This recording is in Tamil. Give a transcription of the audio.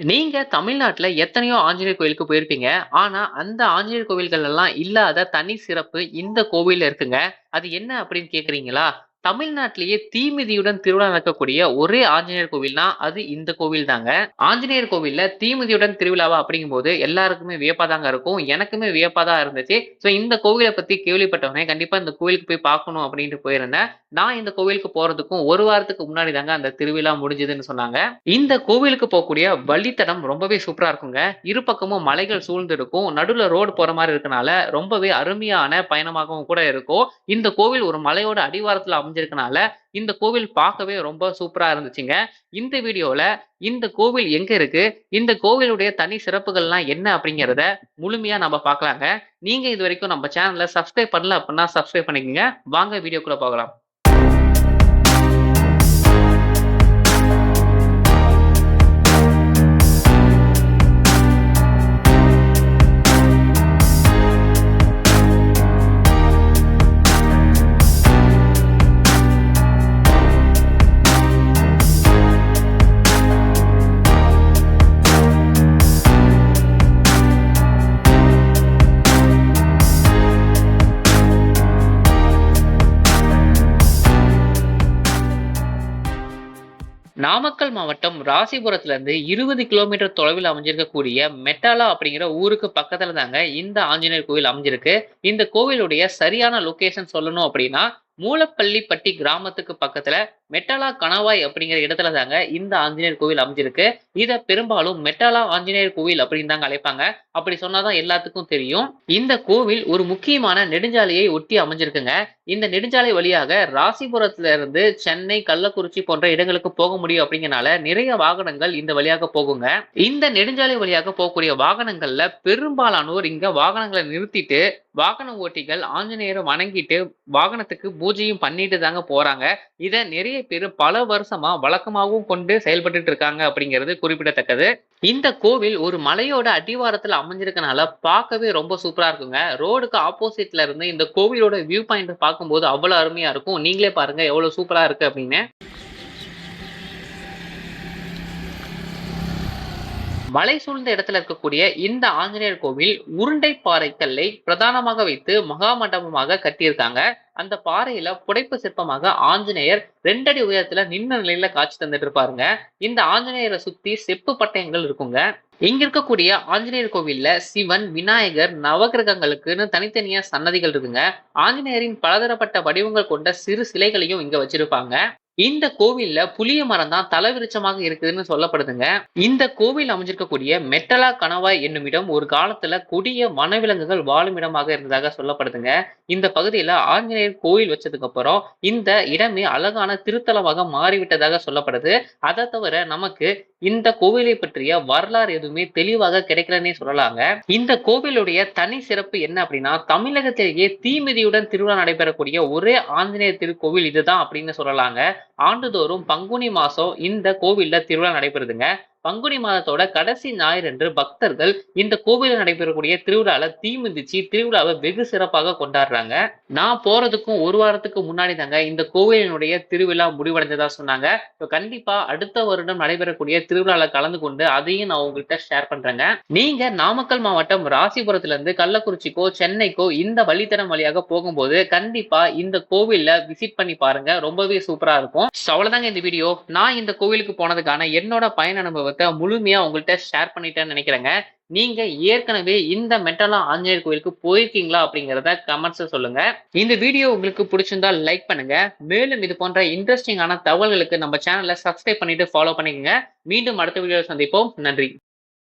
நீங்க தமிழ்நாட்டுல எத்தனையோ ஆஞ்சநேயர் கோயிலுக்கு போயிருப்பீங்க. ஆனா, அந்த ஆஞ்சநேயர் கோவில்கள் எல்லாம் இல்லாத தனி சிறப்பு இந்த கோவில்ல இருக்குங்க. அது என்ன அப்படின்னு கேட்கிறீங்களா? தமிழ்நாட்டிலேயே தீமிதியுடன் திருவிழா நடக்கக்கூடிய ஒரே ஆஞ்சநேயர் கோவில்னா, அது இந்த கோவில் தாங்க. ஆஞ்சநேயர் கோவில்ல தீமிதியுடன் திருவிழாவா அப்படிங்கும்போது எல்லாருக்குமே வியப்பா தாங்க இருக்கும். எனக்குமே வியப்பா தான் இருந்துச்சு. ஸோ இந்த கோவிலை பத்தி கேள்விப்பட்டவனே கண்டிப்பா இந்த கோவிலுக்கு போய் பார்க்கணும் அப்படின்ட்டு போயிருந்தேன். நான் இந்த கோவிலுக்கு போறதுக்கும் ஒரு வாரத்துக்கு முன்னாடி தாங்க அந்த திருவிழா முடிஞ்சதுன்னு சொன்னாங்க. இந்த கோவிலுக்கு போகக்கூடிய வழித்தடம் ரொம்பவே சூப்பரா இருக்குங்க. இரு பக்கமும் மலைகள் சூழ்ந்து இருக்கும். நடுவில் ரோடு போற மாதிரி இருக்கனால ரொம்பவே அருமையான பயணமாகவும் கூட இருக்கும். இந்த கோவில் ஒரு மலையோட அடிவாரத்தில் அமைஞ்சிருக்கனால, இந்த கோவில் பார்க்கவே ரொம்ப சூப்பரா இருந்துச்சுங்க. இந்த வீடியோல இந்த கோவில் எங்க இருக்கு? இந்த கோவிலுடைய தனி சிறப்புகள்லாம் என்ன? அப்படிங்கிறத முழுமையா நம்ம பார்க்கலாங்க. நீங்க இது வரைக்கும் நம்ம சேனல்ல சப்ஸ்கிரைப் பண்ணல அப்படின்னா சப்ஸ்கிரைப் பண்ணிக்கோங்க வாங்க வீடியோக்குள்ள போகலாம். நாமக்கல் மாவட்டம் ராசிபுரத்துல இருந்து 20 கிலோமீட்டர் தொலைவில் அமைஞ்சிருக்கக்கூடிய மெட்டாலா அப்படிங்கிற ஊருக்கு பக்கத்துல தாங்க இந்த ஆஞ்சநேயர் கோவில் அமைஞ்சிருக்கு. இந்த கோவிலுடைய சரியான லொகேஷன் சொல்லணும் அப்படின்னா, மூலப்பள்ளிப்பட்டி கிராமத்துக்கு பக்கத்துல மெட்டாலா கணவாய் அப்படிங்கிற இடத்துல தாங்க இந்த ஆஞ்சநேயர் கோவில் அமைஞ்சிருக்கு. இதை பெரும்பாலும் மெட்டாலா ஆஞ்சநேயர் கோவில் அப்படின்னு தாங்க அழைப்பாங்க. அப்படி சொன்னாதான் எல்லாத்துக்கும் தெரியும். இந்த கோவில் ஒரு முக்கியமான நெடுஞ்சாலையை ஒட்டி அமைஞ்சிருக்குங்க. இந்த நெடுஞ்சாலை வழியாக ராசிபுரத்துல இருந்து சென்னை, கள்ளக்குறிச்சி போன்ற இடங்களுக்கு போக முடியும் அப்படிங்கனால நிறைய வாகனங்கள் இந்த வழியாக போகுங்க. இந்த நெடுஞ்சாலை வழியாக போகக்கூடிய வாகனங்கள்ல பெரும்பாலானோர் இங்க வாகனங்களை நிறுத்திட்டு, வாகன ஓட்டிகள் ஆஞ்சநேயரை வணங்கிட்டு வாகனத்துக்கு பூஜையும் பண்ணிட்டு தாங்க போறாங்க. இதை நிறைய பேர் பல வருஷமா வழக்கமாகவும் கொண்டு செயல்பட்டு இருக்காங்க அப்படிங்கிறது குறிப்பிடத்தக்கது. இந்த கோவில் ஒரு மலையோட அடிவாரத்துல அமைஞ்சிருக்கனால பார்க்கவே ரொம்ப சூப்பரா இருக்குங்க. ரோடுக்கு ஆப்போசிட்ல இருந்து இந்த கோவிலோட வியூ பாயிண்ட் பார்க்கும்போது அவ்வளவு அருமையா இருக்கும். நீங்களே பாருங்க எவ்வளவு சூப்பரா இருக்கு அப்படின்னு. மலை சூழ்ந்த இடத்துல இருக்கக்கூடிய இந்த ஆஞ்சநேயர் கோவில் உருண்டை பாறை கல்லை பிரதானமாக வைத்து மகா மண்டபமாக கட்டியிருக்காங்க. அந்த பாறையில புடைப்பு சிற்பமாக ஆஞ்சநேயர் ரெண்டடி உயரத்துல நின்ன நிலையில காட்சி தந்துட்டு இருப்பாருங்க. இந்த ஆஞ்சநேயரை சுத்தி செப்பு பட்டயங்கள் இருக்குங்க. இங்க இருக்கக்கூடிய ஆஞ்சநேயர் கோவில்ல சிவன், விநாயகர், நவகிரகங்களுக்குன்னு தனித்தனியா சன்னதிகள் இருக்குங்க. ஆஞ்சநேயரின் பலதரப்பட்ட வடிவங்கள் கொண்ட சிறு சிலைகளையும் இங்க வச்சிருப்பாங்க. இந்த கோவில்ல புளிய மரம் தான் தலைவிருச்சமாக இருக்குதுன்னு சொல்லப்படுதுங்க. இந்த கோவில் அமைஞ்சிருக்கக்கூடிய மெட்டலா கணவாய் என்னும் இடம் ஒரு காலத்துல கொடிய வனவிலங்குகள் வாழும் இடமாக இருந்ததாக சொல்லப்படுதுங்க. இந்த பகுதியில ஆஞ்சநேயர் கோவில் வச்சதுக்கு அப்புறம் இந்த இடமே அழகான திருத்தலமாக மாறிவிட்டதாக சொல்லப்படுது. அதை தவிர நமக்கு இந்த கோவிலை பற்றிய வரலாறு எதுவுமே தெளிவாக கிடைக்கலன்னே சொல்லலாங்க. இந்த கோவிலுடைய தனி சிறப்பு என்ன அப்படின்னா, தமிழகத்திலேயே தீமிதியுடன் திருவிழா நடைபெறக்கூடிய ஒரே ஆஞ்சநேயர் திருக்கோவில் இதுதான் அப்படின்னு சொல்லலாங்க. ஆண்டுதோறும் பங்குனி மாசம் இந்த கோவில்ல திருவிழா நடைபெறுதுங்க. பங்குனி மாதத்தோட கடைசி ஞாயிறன்று பக்தர்கள் இந்த கோவிலில் நடைபெறக்கூடிய திருவிழால தீ மிதிச்சு திருவிழாவை வெகு சிறப்பாக கொண்டாடுறாங்க. நான் போறதுக்கும் ஒரு வாரத்துக்கு முன்னாடி தாங்க இந்த கோவிலினுடைய திருவிழா முடிவடைஞ்சதா சொன்னாங்க. ஸோ கண்டிப்பா அடுத்த வருடம் நடைபெறக்கூடிய திருவிழால கலந்து கொண்டு அதையும் நான் உங்ககிட்ட ஷேர் பண்றேங்க. நீங்க நாமக்கல் மாவட்டம் ராசிபுரத்துல இருந்து கள்ளக்குறிச்சிக்கோ, சென்னைக்கோ இந்த வழித்தடம் வழியாக போகும்போது கண்டிப்பா இந்த கோவில்ல விசிட் பண்ணி பாருங்க. ரொம்பவே சூப்பரா இருக்கும். ஸோ அவ்வளவுதாங்க இந்த வீடியோ. நான் இந்த கோவிலுக்கு போனதுக்கான என்னோட பயண அனுபவம் முழுமையா உங்கள்கிட்ட ஷேர் பண்ணிட்டேன்னு நினைக்கிறேங்க. நீங்க ஏற்கனவே இந்த மெட்டலா ஆஞ்சநேயர் கோயிலுக்கு போயிருக்கீங்களா அப்படிங்கிறத கமெண்ட்ஸ் சொல்லுங்க. இந்த வீடியோ உங்களுக்கு பிடிச்சிருந்தா லைக் பண்ணுங்க. மேலும் இது போன்ற இன்ட்ரெஸ்டிங்கான தகவல்களுக்கு நம்ம சேனலை சப்ஸ்கிரைப் பண்ணிட்டு ஃபாலோ பண்ணிக்கோங்க மீண்டும் அடுத்த வீடியோ சந்திப்போம். நன்றி.